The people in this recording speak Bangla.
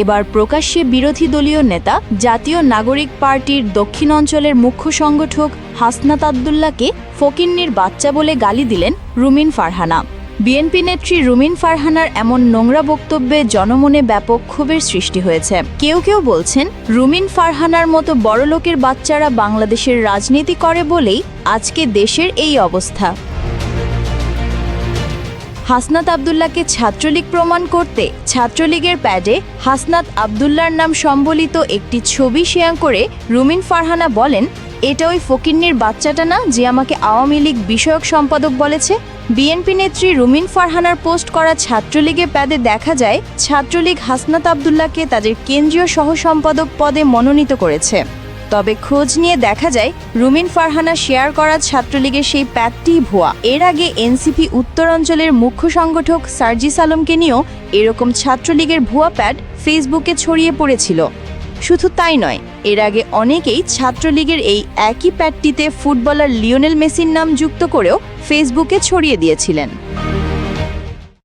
এবার প্রকাশ্যে বিরোধী দলীয় নেতা, জাতীয় নাগরিক পার্টির দক্ষিণ অঞ্চলের মুখ্য সংগঠক হাসনাত আবদুল্লাহকে ফকিন্নির বাচ্চা বলে গালি দিলেন রুমিন ফারহানা। বিএনপি নেত্রী রুমিন ফারহানার এমন নোংরা বক্তব্যে জনমনে ব্যাপক ক্ষোভের সৃষ্টি হয়েছে। কেউ কেউ বলছেন, রুমিন ফারহানার মতো বড়লোকের বাচ্চারা বাংলাদেশের রাজনীতি করে বলেই আজকে দেশের এই অবস্থা। হাসনাত আবদুল্লাহকে ছাত্রলীগ প্রমাণ করতে ছাত্রলীগের প্যাডে হাসনাত আবদুল্লার নাম সম্বলিত একটি ছবি শেয়ার করে রুমিন ফারহানা বলেন, এটা ওই ফকিন্নির বাচ্চাটা না যে আমাকে আওয়ামী লীগ বিষয়ক সম্পাদক বলেছে। বিএনপি নেত্রী রুমিন ফারহানার পোস্ট করা ছাত্রলীগের প্যাদে দেখা যায়, ছাত্রলীগ হাসনাত আবদুল্লাহকে তাদের কেন্দ্রীয় সহ সম্পাদক পদে মনোনীত করেছে। তবে খোঁজ নিয়ে দেখা যায়, রুমিন ফারহানা শেয়ার করা ছাত্রলীগের সেই প্যাডটি ভুয়া। এর আগে এনসিপি উত্তরাঞ্চলের মুখ্য সংগঠক সার্জিস আলমকে নিয়েও এরকম ছাত্রলীগের ভুয়া প্যাড ফেসবুকে ছড়িয়ে পড়েছিল। শুধু তাই নয়, এর আগে অনেকেই ছাত্রলীগের এই একই প্যাডটিতে ফুটবলার লিওনেল মেসির নাম যুক্ত করেও ফেসবুকে ছড়িয়ে দিয়েছিলেন।